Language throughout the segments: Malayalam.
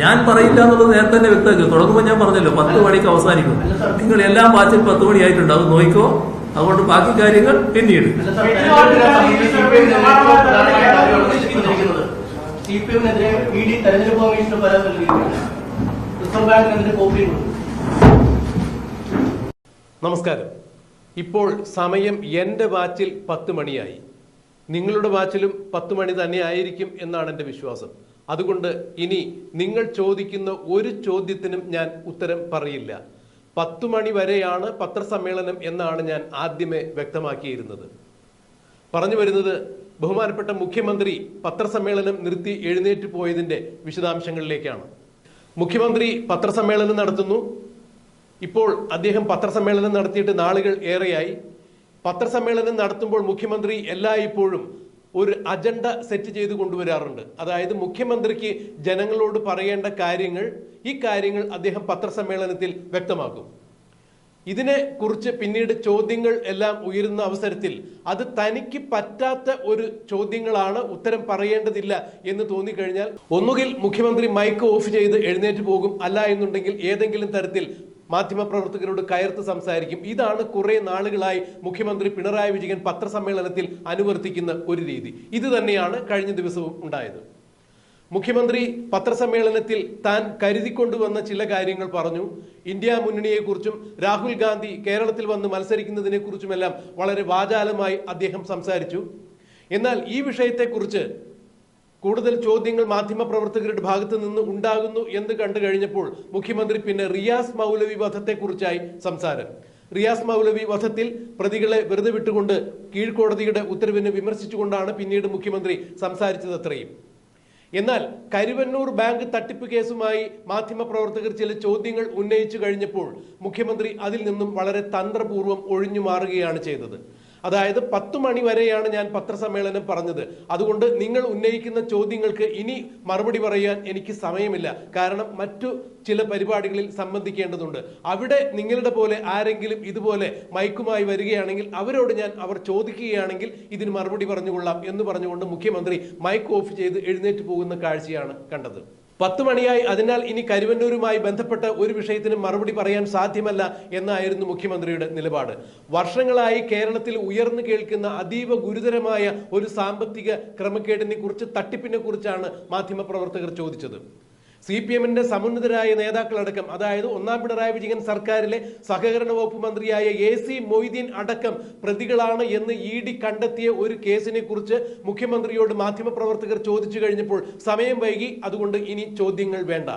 ഞാൻ പറയില്ല എന്നുള്ളത് നേരത്തെ തന്നെ വ്യക്തമാക്കി. തുടങ്ങുമ്പോൾ ഞാൻ പറഞ്ഞല്ലോ പത്ത് മണിക്ക് അവസാനിക്കും. നിങ്ങൾ എല്ലാം വാച്ചിൽ പത്ത് മണിയായിട്ടുണ്ട്. അത് നോക്കിക്കോ. അതുകൊണ്ട് ബാക്കി കാര്യങ്ങൾ പിന്നീട്. നമസ്കാരം. ഇപ്പോൾ സമയം എന്റെ വാച്ചിൽ പത്ത് മണിയായി. നിങ്ങളുടെ വാച്ചിലും പത്ത് മണി തന്നെ ആയിരിക്കും എന്നാണ് എന്റെ വിശ്വാസം. അതുകൊണ്ട് ഇനി നിങ്ങൾ ചോദിക്കുന്ന ഒരു ചോദ്യത്തിനും ഞാൻ ഉത്തരം പറയില്ല. പത്തു മണി വരെയാണ് പത്രസമ്മേളനം എന്നാണ് ഞാൻ ആദ്യമേ വ്യക്തമാക്കിയിരുന്നത്. പറഞ്ഞു വരുന്നത് ബഹുമാനപ്പെട്ട മുഖ്യമന്ത്രി പത്രസമ്മേളനം നിർത്തി എഴുന്നേറ്റ് പോയതിന്റെ വിശദാംശങ്ങളിലേക്കാണ്. മുഖ്യമന്ത്രി പത്രസമ്മേളനം നടത്തുന്നു. ഇപ്പോൾ അദ്ദേഹം പത്രസമ്മേളനം നടത്തിയിട്ട് നാളുകൾ ഏറെയായി. പത്രസമ്മേളനം നടത്തുമ്പോൾ മുഖ്യമന്ത്രി എല്ലായ്പ്പോഴും ഒരു അജണ്ട സെറ്റ് ചെയ്ത് കൊണ്ടുവരാറുണ്ട്. അതായത് മുഖ്യമന്ത്രിക്ക് ജനങ്ങളോട് പറയേണ്ട കാര്യങ്ങൾ ഈ കാര്യങ്ങൾ അദ്ദേഹം പത്രസമ്മേളനത്തിൽ വ്യക്തമാക്കും. ഇതിനെ കുറിച്ച് പിന്നീട് ചോദ്യങ്ങൾ എല്ലാം ഉയരുന്ന അവസരത്തിൽ അത് തനിക്ക് പറ്റാത്ത ഒരു ചോദ്യങ്ങളാണ് ഉത്തരം പറയേണ്ടതില്ല എന്ന് തോന്നിക്കഴിഞ്ഞാൽ ഒന്നുകിൽ മുഖ്യമന്ത്രി മൈക്ക് ഓഫ് ചെയ്ത് എഴുന്നേറ്റ് പോകും അല്ല എന്നുണ്ടെങ്കിൽ ഏതെങ്കിലും തരത്തിൽ മാധ്യമപ്രവർത്തകരോട് കയർത്ത് സംസാരിക്കും. ഇതാണ് കുറെ നാളുകളായി മുഖ്യമന്ത്രി പിണറായി വിജയൻ പത്രസമ്മേളനത്തിൽ അനുവർത്തിക്കുന്ന ഒരു രീതി. ഇത് തന്നെയാണ് കഴിഞ്ഞ ദിവസവും ഉണ്ടായത്. മുഖ്യമന്ത്രി പത്രസമ്മേളനത്തിൽ താൻ കരുതിക്കൊണ്ടുവന്ന ചില കാര്യങ്ങൾ പറഞ്ഞു. ഇന്ത്യ മുന്നണിയെക്കുറിച്ചും രാഹുൽ ഗാന്ധി കേരളത്തിൽ വന്ന് മത്സരിക്കുന്നതിനെക്കുറിച്ചുമെല്ലാം വളരെ വാചാലമായി അദ്ദേഹം സംസാരിച്ചു. എന്നാൽ ഈ വിഷയത്തെക്കുറിച്ച് കൂടുതൽ ചോദ്യങ്ങൾ മാധ്യമപ്രവർത്തകരുടെ ഭാഗത്ത് നിന്ന് ഉണ്ടാകുന്നു എന്ന് കണ്ടു കഴിഞ്ഞപ്പോൾ മുഖ്യമന്ത്രി പിന്നെ റിയാസ് മൗലവി വധത്തെക്കുറിച്ചായി സംസാരം. റിയാസ് മൗലവി വധത്തിൽ പ്രതികളെ വെറുതെ വിട്ടുകൊണ്ട് കീഴ്ക്കോടതിയുടെ ഉത്തരവിനെ വിമർശിച്ചുകൊണ്ടാണ് പിന്നീട് മുഖ്യമന്ത്രി സംസാരിച്ചത് അത്രയും. എന്നാൽ കരുവന്നൂർ ബാങ്ക് തട്ടിപ്പ് കേസുമായി മാധ്യമപ്രവർത്തകർ ചില ചോദ്യങ്ങൾ ഉന്നയിച്ചു കഴിഞ്ഞപ്പോൾ മുഖ്യമന്ത്രി അതിൽ നിന്നും വളരെ തന്ത്രപൂർവം ഒഴിഞ്ഞു മാറുകയാണ് ചെയ്തത്. അതായത് പത്ത് മണി വരെയാണ് ഞാൻ പത്രസമ്മേളനം പറഞ്ഞത്. അതുകൊണ്ട് നിങ്ങൾ ഉന്നയിക്കുന്ന ചോദ്യങ്ങൾക്ക് ഇനി മറുപടി പറയാൻ എനിക്ക് സമയമില്ല. കാരണം മറ്റു ചില പരിപാടികളിൽ സംബന്ധിക്കേണ്ടതുണ്ട്. അവിടെ നിങ്ങളുടെ പോലെ ആരെങ്കിലും ഇതുപോലെ മൈക്കുമായി വരികയാണെങ്കിൽ അവരോട് ഞാൻ അവർ ചോദിക്കുകയാണെങ്കിൽ ഇതിന് മറുപടി പറഞ്ഞുകൊള്ളാം എന്ന് പറഞ്ഞുകൊണ്ട് മുഖ്യമന്ത്രി മൈക്ക് ഓഫ് ചെയ്ത് എഴുന്നേറ്റ് പോകുന്ന കാഴ്ചയാണ് കണ്ടത്. പത്ത് മണിയായി. അതിനാൽ ഇനി കരുവന്നൂരുമായി ബന്ധപ്പെട്ട ഒരു വിഷയത്തിനും മറുപടി പറയാൻ സാധ്യമല്ല എന്നായിരുന്നു മുഖ്യമന്ത്രിയുടെ നിലപാട്. വർഷങ്ങളായി കേരളത്തിൽ ഉയർന്നു കേൾക്കുന്ന അതീവ ഗുരുതരമായ ഒരു സാമ്പത്തിക ക്രമക്കേടിനെ കുറിച്ച് തട്ടിപ്പിനെ കുറിച്ചാണ് മാധ്യമപ്രവർത്തകർ ചോദിച്ചത്. സി പി എമ്മിന്റെ സമുന്നതരായ നേതാക്കളടക്കം അതായത് ഒന്നാം പിണറായി വിജയൻ സർക്കാരിലെ സഹകരണ വകുപ്പ് മന്ത്രിയായ എ സി മൊയ്തീൻ അടക്കം പ്രതികളാണ് എന്ന് ഇ ഡി കണ്ടെത്തിയ ഒരു കേസിനെ കുറിച്ച് മുഖ്യമന്ത്രിയോട് മാധ്യമപ്രവർത്തകർ ചോദിച്ചു കഴിഞ്ഞപ്പോൾ സമയം വൈകി അതുകൊണ്ട് ഇനി ചോദ്യങ്ങൾ വേണ്ട.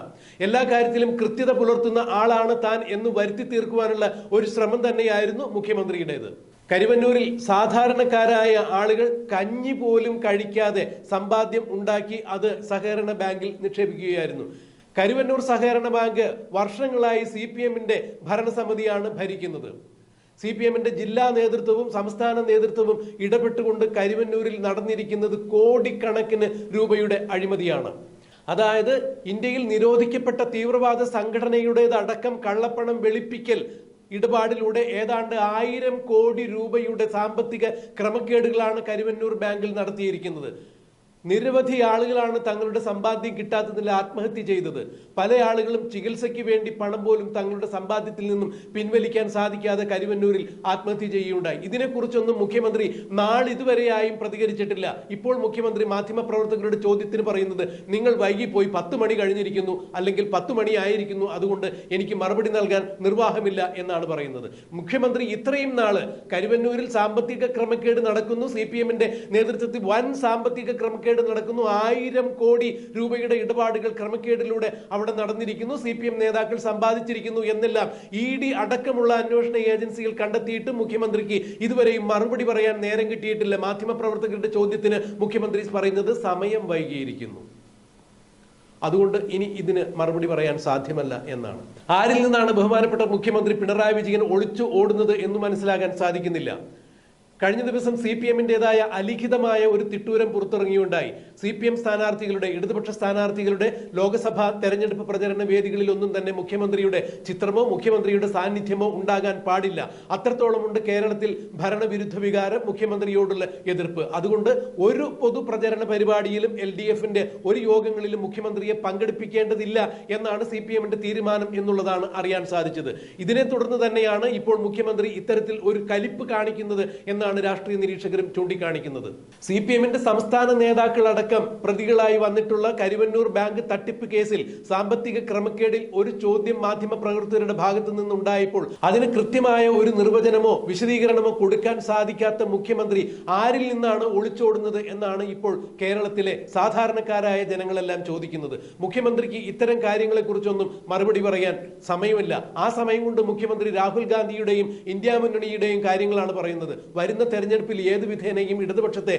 എല്ലാ കാര്യത്തിലും കൃത്യത പുലർത്തുന്ന ആളാണ് താൻ എന്ന് വരുത്തി തീർക്കുവാനുള്ള ഒരു ശ്രമം തന്നെയായിരുന്നു മുഖ്യമന്ത്രിയുടേത്. കരുവന്നൂരിൽ സാധാരണക്കാരായ ആളുകൾ കഞ്ഞി പോലും കഴിക്കാതെ സമ്പാദ്യം ഉണ്ടാക്കി അത് സഹകരണ ബാങ്കിൽ നിക്ഷേപിക്കുകയായിരുന്നു. കരുവന്നൂർ സഹകരണ ബാങ്ക് വർഷങ്ങളായി സി പി എമ്മിന്റെ ഭരണസമിതിയാണ് ഭരിക്കുന്നത്. സി പി എമ്മിന്റെ ജില്ലാ നേതൃത്വവും സംസ്ഥാന നേതൃത്വവും ഇടപെട്ടുകൊണ്ട് കരുവന്നൂരിൽ നടന്നിരിക്കുന്നത് കോടിക്കണക്കിന് രൂപയുടെ അഴിമതിയാണ്. അതായത് ഇന്ത്യയിൽ നിരോധിക്കപ്പെട്ട തീവ്രവാദ സംഘടനയുടേതടക്കം കള്ളപ്പണം വെളുപ്പിക്കൽ ഇടപാടിലൂടെ ഏതാണ്ട് ആയിരം കോടി രൂപയുടെ സാമ്പത്തിക ക്രമക്കേടുകളാണ് കരുവന്നൂർ ബാങ്കിൽ നടത്തിയിരിക്കുന്നത്. നിരവധി ആളുകളാണ് തങ്ങളുടെ സമ്പാദ്യം കിട്ടാത്തതിൽ ആത്മഹത്യ ചെയ്തത്. പല ആളുകളും ചികിത്സയ്ക്ക് വേണ്ടി പണം പോലും തങ്ങളുടെ സമ്പാദ്യത്തിൽ നിന്നും പിൻവലിക്കാൻ സാധിക്കാതെ കരുവന്നൂരിൽ ആത്മഹത്യ ചെയ്യുകയുണ്ടായി. ഇതിനെക്കുറിച്ചൊന്നും മുഖ്യമന്ത്രി നാളിതുവരെയായും പ്രതികരിച്ചിട്ടില്ല. ഇപ്പോൾ മുഖ്യമന്ത്രി മാധ്യമപ്രവർത്തകരുടെ ചോദ്യത്തിന് പറയുന്നത് നിങ്ങൾ വൈകിപ്പോയി പത്ത് മണി കഴിഞ്ഞിരിക്കുന്നു അല്ലെങ്കിൽ പത്ത് മണി ആയിരിക്കുന്നു അതുകൊണ്ട് എനിക്ക് മറുപടി നൽകാൻ നിർവാഹമില്ല എന്നാണ് പറയുന്നത്. മുഖ്യമന്ത്രി ഇത്രയും നാൾ കരുവന്നൂരിൽ സാമ്പത്തിക ക്രമക്കേട് നടക്കുന്നു. സി നേതൃത്വത്തിൽ വൻ സാമ്പത്തിക ക്രമക്കേട് നടക്കുന്നു. ആയിരം കോടി രൂപയുടെ ഇടപാടുകൾ ക്രമക്കേടിലൂടെ അവിടെ നടന്നിരിക്കുന്നു. സി പി എം നേതാക്കൾ സമ്പാദിച്ചിരിക്കുന്നു എന്നെല്ലാം ഇ ഡി അടക്കമുള്ള അന്വേഷണ ഏജൻസികൾ കണ്ടെത്തിയിട്ട് മുഖ്യമന്ത്രിക്ക് ഇതുവരെയും മറുപടി പറയാൻ നേരം കിട്ടിയിട്ടില്ല. മാധ്യമപ്രവർത്തകരുടെ ചോദ്യത്തിന് മുഖ്യമന്ത്രി പറയുന്നത് സമയം വൈകിയിരിക്കുന്നു. അതുകൊണ്ട് ഇനി ഇതിന് മറുപടി പറയാൻ സാധ്യമല്ല എന്നാണ്. ആരിൽ നിന്നാണ് ബഹുമാനപ്പെട്ട മുഖ്യമന്ത്രി പിണറായി വിജയൻ ഒളിച്ചു ഓടുന്നത് എന്ന് മനസ്സിലാകാൻ സാധിക്കുന്നില്ല. കഴിഞ്ഞ ദിവസം സി പി എമ്മിന്റെതായ അലിഖിതമായ ഒരു തിട്ടൂരം പുറത്തിറങ്ങിയുണ്ടായി. സി പി എം സ്ഥാനാർത്ഥികളുടെ ഇടതുപക്ഷ സ്ഥാനാർത്ഥികളുടെ ലോക്സഭാ തെരഞ്ഞെടുപ്പ് പ്രചരണ വേദികളിലൊന്നും തന്നെ മുഖ്യമന്ത്രിയുടെ ചിത്രമോ മുഖ്യമന്ത്രിയുടെ സാന്നിധ്യമോ ഉണ്ടാകാൻ പാടില്ല. അത്രത്തോളമുണ്ട് കേരളത്തിൽ ഭരണവിരുദ്ധ വികാരം മുഖ്യമന്ത്രിയോടുള്ള എതിർപ്പ്. അതുകൊണ്ട് ഒരു പൊതുപ്രചരണ പരിപാടിയിലും എൽ ഡി എഫിന്റെ ഒരു യോഗങ്ങളിലും മുഖ്യമന്ത്രിയെ പങ്കെടുപ്പിക്കേണ്ടതില്ല എന്നാണ് സി പി എമ്മിന്റെ തീരുമാനം എന്നുള്ളതാണ് അറിയാൻ സാധിച്ചത്. ഇതിനെ തുടർന്ന് തന്നെയാണ് ഇപ്പോൾ മുഖ്യമന്ത്രി ഇത്തരത്തിൽ ഒരു കലിപ്പ് കാണിക്കുന്നത് എന്നാണ് രാഷ്ട്രീയ നിരീക്ഷകരും ചൂണ്ടിക്കാണിക്കുന്നത്. സി പി എമ്മിന്റെ സംസ്ഥാന നേതാക്കളടക്കം പ്രതികളായി വന്നിട്ടുള്ള കരുവന്നൂർ ബാങ്ക് തട്ടിപ്പ് കേസിൽ സാമ്പത്തിക ക്രമക്കേടിൽ ഒരു ചോദ്യം മാധ്യമ പ്രവർത്തകരുടെ ഭാഗത്തു നിന്നുണ്ടായപ്പോൾ അതിന് കൃത്യമായ ഒരു നിർവചനമോ വിശദീകരണമോ കൊടുക്കാൻ സാധിക്കാത്ത മുഖ്യമന്ത്രി ആരിൽ നിന്നാണ് ഒളിച്ചോടുന്നത് എന്നാണ് ഇപ്പോൾ കേരളത്തിലെ സാധാരണക്കാരായ ജനങ്ങളെല്ലാം ചോദിക്കുന്നത്. മുഖ്യമന്ത്രിക്ക് ഇത്തരം കാര്യങ്ങളെ കുറിച്ചൊന്നും മറുപടി പറയാൻ സമയമില്ല. ആ സമയം കൊണ്ട് മുഖ്യമന്ത്രി രാഹുൽ ഗാന്ധിയുടെയും ഇന്ത്യ മുന്നണിയുടെയും കാര്യങ്ങളാണ് പറയുന്നത്. വരുന്ന തെരഞ്ഞെടുപ്പിൽ ഏത് വിധേനയും ഇടതുപക്ഷത്തെ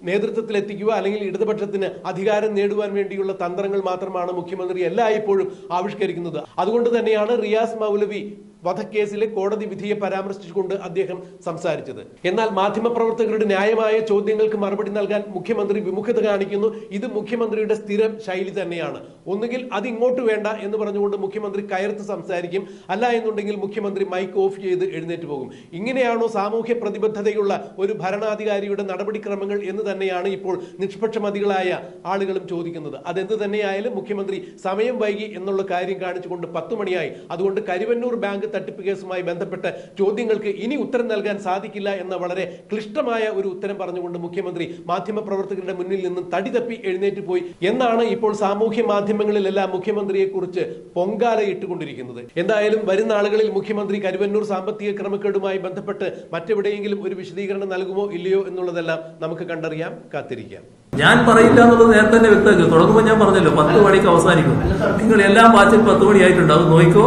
നേതൃത്വത്തിലെത്തിക്കുക അല്ലെങ്കിൽ ഇടതുപക്ഷത്തിന് അധികാരം നേടുവാൻ വേണ്ടിയുള്ള തന്ത്രങ്ങൾ മാത്രമാണ് മുഖ്യമന്ത്രി എല്ലായ്പ്പോഴും ആവിഷ്കരിക്കുന്നത്. അതുകൊണ്ട് തന്നെയാണ് റിയാസ് മൗലവി വധക്കേസിലെ കോടതി വിധിയെ പരാമർശിച്ചുകൊണ്ട് അദ്ദേഹം സംസാരിച്ചത്. എന്നാൽ മാധ്യമപ്രവർത്തകരുടെ ന്യായമായ ചോദ്യങ്ങൾക്ക് മറുപടി നൽകാൻ മുഖ്യമന്ത്രി വിമുഖത കാണിക്കുന്നു. ഇത് മുഖ്യമന്ത്രിയുടെ സ്ഥിരം ശൈലി തന്നെയാണ്. ഒന്നുകിൽ അത് ഇങ്ങോട്ട് വേണ്ട എന്ന് പറഞ്ഞുകൊണ്ട് മുഖ്യമന്ത്രി കയർത്ത് സംസാരിക്കും. അല്ല എന്നുണ്ടെങ്കിൽ മുഖ്യമന്ത്രി മൈക്ക് ഓഫ് ചെയ്ത് എഴുന്നേറ്റ് പോകും. ഇങ്ങനെയാണോ സാമൂഹ്യ പ്രതിബദ്ധതയുള്ള ഒരു ഭരണാധികാരിയുടെ നടപടിക്രമങ്ങൾ എന്ന് തന്നെയാണ് ഇപ്പോൾ നിഷ്പക്ഷമതികളായ ആളുകളും ചോദിക്കുന്നത്. അതെന്ത് തന്നെയായാലും മുഖ്യമന്ത്രി സമയം വൈകി എന്നുള്ള കാര്യം കാണിച്ചുകൊണ്ട് പത്ത് മണിയായി. അതുകൊണ്ട് കരുവന്നൂർ ബാങ്ക് തട്ടിപ്പ് കേസുമായി ബന്ധപ്പെട്ട് ചോദ്യങ്ങൾക്ക് ഇനി ഉത്തരം നൽകാൻ സാധിക്കില്ല എന്ന വളരെ ക്ലിഷ്ടമായ ഒരു ഉത്തരം പറഞ്ഞുകൊണ്ട് മുഖ്യമന്ത്രി മാധ്യമപ്രവർത്തകരുടെ മുന്നിൽ നിന്നും തടിതപ്പി എഴുന്നേറ്റ് പോയി എന്നാണ് ഇപ്പോൾ സാമൂഹ്യ മാധ്യമങ്ങളിലെല്ലാം മുഖ്യമന്ത്രിയെ കുറിച്ച് പൊങ്കാല ഇട്ടുകൊണ്ടിരിക്കുന്നത് എന്തായാലും വരുന്ന ആളുകളിൽ മുഖ്യമന്ത്രി കരുവന്നൂർ സാമ്പത്തിക ക്രമക്കേടുമായി ബന്ധപ്പെട്ട് മറ്റെവിടെയെങ്കിലും ഒരു വിശദീകരണം നൽകുമോ ഇല്ലയോ എന്നുള്ളതെല്ലാം നമുക്ക് കണ്ടറിയാം കാത്തിരിക്കാം. ഞാൻ പറയില്ല എന്നുള്ളത് നേരത്തെ തന്നെ വ്യക്തമാക്കി. തുടങ്ങുമ്പോൾ ഞാൻ പറഞ്ഞല്ലോ പത്ത് മണിക്ക് അവസാനിക്കും. നിങ്ങൾ എല്ലാം വാച്ചിൽ പത്ത് മണിയായിട്ടുണ്ട്. അത് നോക്കിക്കോ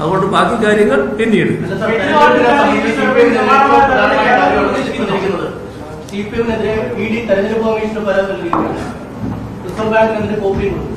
അതുകൊണ്ട് ബാക്കി കാര്യങ്ങൾ പിന്നീട്. സി പി എമ്മിനെതിരെ ഇ ഡി തെരഞ്ഞെടുപ്പ് കമ്മീഷന് പരാതി നൽകിയിരിക്കുകയാണ്. റിസർവ് ബാങ്കിനെതിരെ കോപ്പിയും കൊടുത്തു.